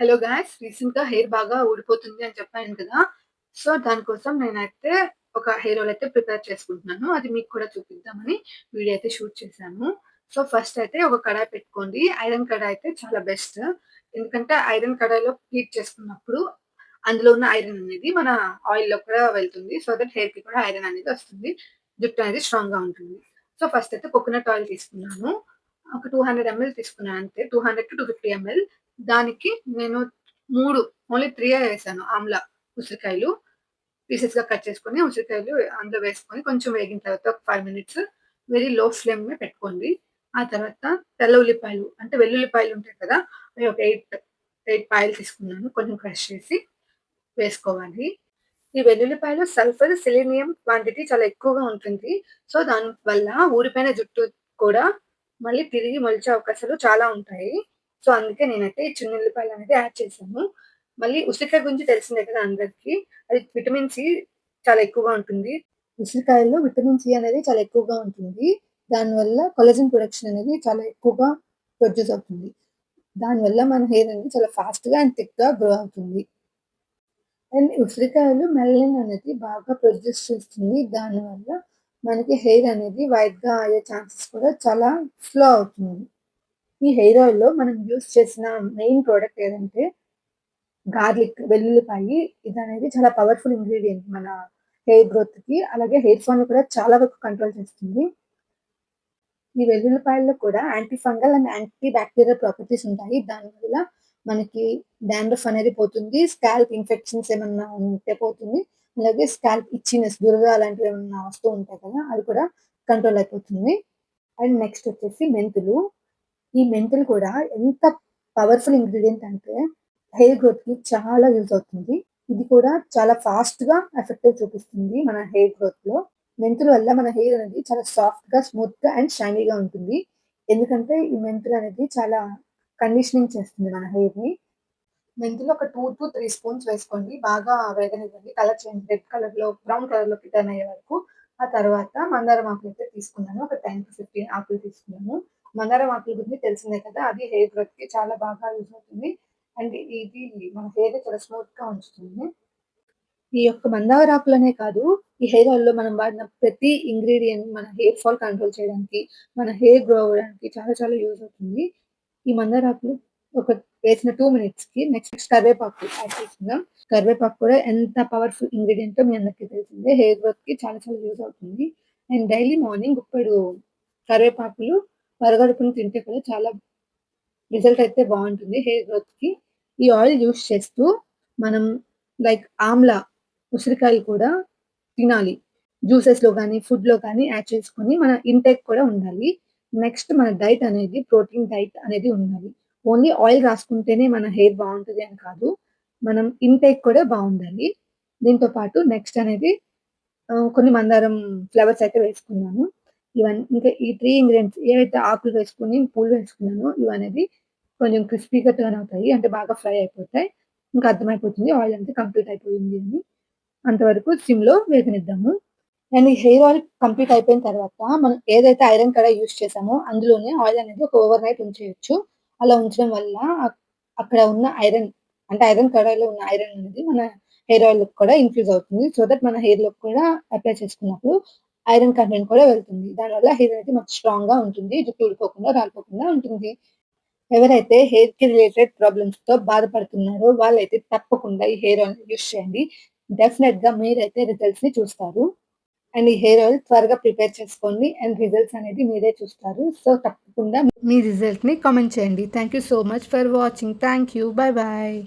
Hello guys రీసెంట్‌గా hair బాగా ఊడిపోతుంది అని చెప్పాను కదా! సో, దానికోసం నేనైతే ఒక హెయిర్ ఆయిల్ అయితే ప్రిపేర్ చేసుకుంటున్నాను. అది మీకు కూడా చూపిద్దామని వీడియో అయితే షూట్ చేశాను. సో, ఫస్ట్ అయితే ఒక కడాయి పెట్టుకోండి. ఐరన్ కడాయి అయితే చాలా బెస్ట్. ఎందుకంటే ఐరన్ కడాయిలో హీట్ చేసుకున్నప్పుడు అందులో ఉన్న ఐరన్ అనేది మన ఆయిల్‌లో కూడా వెళ్తుంది. సో దట్ హెయిర్కి కూడా ఐరన్ అనేది వస్తుంది. జుట్టు అనేది స్ట్రాంగ్గా ఉంటుంది. సో, ఫస్ట్ అయితే కోకోనట్ ఆయిల్ తీసుకున్నాను. ఒక 200 ఎంఎల్ తీసుకున్నాను అంతే. 200-250 ఎంఎల్. దానికి నేను మూడు ఓన్లీ త్రీ వేసాను ఆమ్లా ఉసిరికాయలు. పీసెస్‌గా కట్ చేసుకొని ఉసిరికాయలు అందులో వేసుకొని కొంచెం వేగిన తర్వాత ఒక five minutes very low flame మీద పెట్టుకోండి. ఆ తర్వాత తెల్ల ఉల్లిపాయలు అంటే వెల్లుల్లిపాయలు ఉంటాయి కదా! అవి ఒక 8, 8 పాయలు తీసుకున్నాను. కొంచెం క్రష్ చేసి వేసుకోవాలి. ఈ వెల్లుల్లిపాయలో సల్ఫర్, సెలీనియం క్వాంటిటీ చాలా ఎక్కువగా ఉంటుంది. సో, దానివల్ల ఊరిపోయిన జుట్టు కూడా మళ్ళీ తిరిగి మొలిచే అవకాశాలు చాలా ఉంటాయి. సో, అందుకే నేనైతే ఈ చిన్నుల్లిపాయలు అనేది యాడ్ చేశాను. మళ్ళీ ఉసిరికాయ గురించి తెలిసిందే కదా అందరికీ అది విటమిన్ సి చాలా ఎక్కువగా ఉంటుంది. ఉసిరికాయలో విటమిన్ సి అనేది చాలా ఎక్కువగా ఉంటుంది. దానివల్ల కొల్లజెన్ ప్రొడక్షన్ అనేది చాలా ఎక్కువగా ప్రొడ్యూస్ అవుతుంది. దానివల్ల మన హెయిర్ అనేది చాలా ఫాస్ట్‌గా అండ్ థిక్‌గా గ్రో అవుతుంది. అండ్ ఉసిరికాయలు మెలనిన్ అనేది బాగా ప్రొడ్యూస్ చేస్తుంది. దానివల్ల మనకి హెయిర్ అనేది వైట్‌గా అయ్యే ఛాన్సెస్ కూడా చాలా స్లో అవుతుంది. ఈ హెయిర్ ఆయిల్‌లో మనం యూస్ చేసిన మెయిన్ ప్రోడక్ట్ ఏదంటే గార్లిక్ వెల్లుల్లిపాయి. ఇదనేది చాలా పవర్‌ఫుల్ ఇంగ్రీడియంట్ మన హెయిర్ గ్రోత్‌కి. అలాగే హెయిర్ ఫాల్‌ని కూడా చాలా వరకు కంట్రోల్ చేస్తుంది. ఈ వెల్లుల్లిపాయల్లో కూడా anti fungal and anti bacterial properties ఉంటాయి. దానివల్ల మనకి డాండ్రఫ్ అనేది పోతుంది. స్కాల్ప్ ఇన్ఫెక్షన్స్ ఏమన్నా ఉంటే పోతుంది. అలాగే స్కాల్ప్ ఇచ్చినెస్ దురద అలాంటివి ఏమైనా వస్తూ ఉంటాయి కదా! అది కూడా కంట్రోల్ అయిపోతుంది. అండ్ నెక్స్ట్ వచ్చేసి మెంతులు. ఈ మెంతులు కూడా ఎంత పవర్‌ఫుల్ ఇంగ్రీడియంట్ అంటే హెయిర్ గ్రోత్‌కి చాలా యూజ్ అవుతుంది. ఇది కూడా చాలా ఫాస్ట్‌గా ఎఫెక్టివ్ చూపిస్తుంది మన హెయిర్ గ్రోత్‌లో. మెంతుల వల్ల మన హెయిర్ అనేది చాలా సాఫ్ట్‌గా, స్మూత్‌గా అండ్ షైనీగా ఉంటుంది. ఎందుకంటే ఈ మెంతులు అనేది చాలా కండిషనింగ్ చేస్తుంది మన హెయిర్‌ని. మెంతులు ఒక 2-3 స్పూన్స్ వేసుకోండి. బాగా వేగనివ్వండి. కలర్ చేంజ్ రెడ్ కలర్‌లో బ్రౌన్ కలర్‌లోకి టర్న్ అయ్యే వరకు. ఆ తర్వాత మందారం ఆకులైతే తీసుకున్నాను. ఒక 10-15 ఆకులు తీసుకున్నాను. మందారం ఆకుల గురించి తెలిసిందే కదా! అది హెయిర్ గ్రోత్‌కి చాలా బాగా యూజ్ అవుతుంది. అండ్ ఇది మన హెయిర్ చాలా స్మూత్‌గా ఉంచుతుంది. ఈ యొక్క మందారాకులనే కాదు, ఈ హెయిర్ ఆయిల్‌లో మనం వాడిన ప్రతి ఇంగ్రీడియంట్ మన హెయిర్ ఫాల్ కంట్రోల్ చేయడానికి, మన హెయిర్ గ్రో అవ్వడానికి చాలా చాలా యూజ్ అవుతుంది. ఈ మందార ఆకులు ఒక వేసిన టూ మినిట్స్కి నెక్స్ట్ కరివేపాకు యాడ్ చేసుకుందాం. కరివేపాకు కూడా ఎంత పవర్‌ఫుల్ ఇంగ్రీడియంట్ మీ అందరికీ తెలిసిందే. హెయిర్ గ్రోత్కి చాలా చాలా యూజ్ అవుతుంది. అండ్ డైలీ మార్నింగ్ ఇప్పుడు కరివేపాకులు పరగడుపున తింటే కూడా చాలా రిజల్ట్ అయితే బాగుంటుంది హెయిర్ గ్రోత్కి ఈ ఆయిల్ యూస్ చేస్తూ మనం లైక్ ఆమ్లా, ఉసిరికాయలు కూడా తినాలి. జ్యూసెస్‌లో ఫుడ్ ఫుడ్‌లో కానీ యాడ్ చేసుకొని మన ఇంటేక్ కూడా ఉండాలి. నెక్స్ట్ మన డైట్ అనేది ప్రోటీన్ డైట్ అనేది ఉండాలి. ఓన్లీ ఆయిల్ రాసుకుంటేనే మన హెయిర్ బాగుంటుంది అని కాదు. మనం ఇంటేక్ కూడా బాగుండాలి దీంతో పాటు నెక్స్ట్ అనేది కొన్ని మందారం ఫ్లవర్స్ అయితే వేసుకున్నాను. ఇవన్నీ ఇంకా ఈ త్రీ ఇంగ్రీడియంట్స్ ఏవైతే ఆకులు వేసుకుని పూలు వేసుకున్నానో ఇవనేది కొంచెం క్రిస్పీగా టర్న్ అవుతాయి. అంటే బాగా ఫ్రై అయిపోతాయి. ఇంకా అర్థమైపోతుంది ఆయిల్ అంతా కంప్లీట్ అయిపోయింది అని. అంతవరకు సిమ్‌లో వేగనిద్దాము. అండ్ ఈ హెయిర్ ఆయిల్ కంప్లీట్ అయిపోయిన తర్వాత మనం ఏదైతే ఐరన్ కడ యూస్ చేసామో అందులోనే ఆయిల్ అనేది ఒక ఓవర్ నైట్ ఉంచేయొచ్చు. అలా ఉంచడం వల్ల అక్కడ ఉన్న ఐరన్ అంటే ఐరన్ కడాయిలో ఉన్న ఐరన్ అనేది మన హెయిర్ ఆయిల్ కూడా ఇన్‌ఫ్యూజ్ అవుతుంది. సో దట్ మన హెయిర్లో కూడా అప్లై చేసుకున్నప్పుడు ఐరన్ కంటెంట్ కూడా వెళ్తుంది. దానివల్ల హెయిర్ అనేది మాకు స్ట్రాంగ్గా ఉంటుంది. జుట్టు ఊడిపోకుండా, రాలిపోకుండా ఉంటుంది. ఎవరైతే హెయిర్కి రిలేటెడ్ ప్రాబ్లమ్స్తో బాధపడుతున్నారో వాళ్ళైతే తప్పకుండా ఈ హెయిర్ ఆయిల్ యూస్ చేయండి. డెఫినెట్గా మీరైతే రిజల్ట్స్‌ని చూస్తారు. అండ్ ఈ హెయిర్ ఆయిల్ త్వరగా ప్రిపేర్ చేసుకోండి. అండ్ రిజల్ట్స్ అనేది మీరే చూస్తారు. సో తప్పకుండా మీ రిజల్ట్‌ని కామెంట్ చేయండి. Thank you so much for watching. Thank you. Bye bye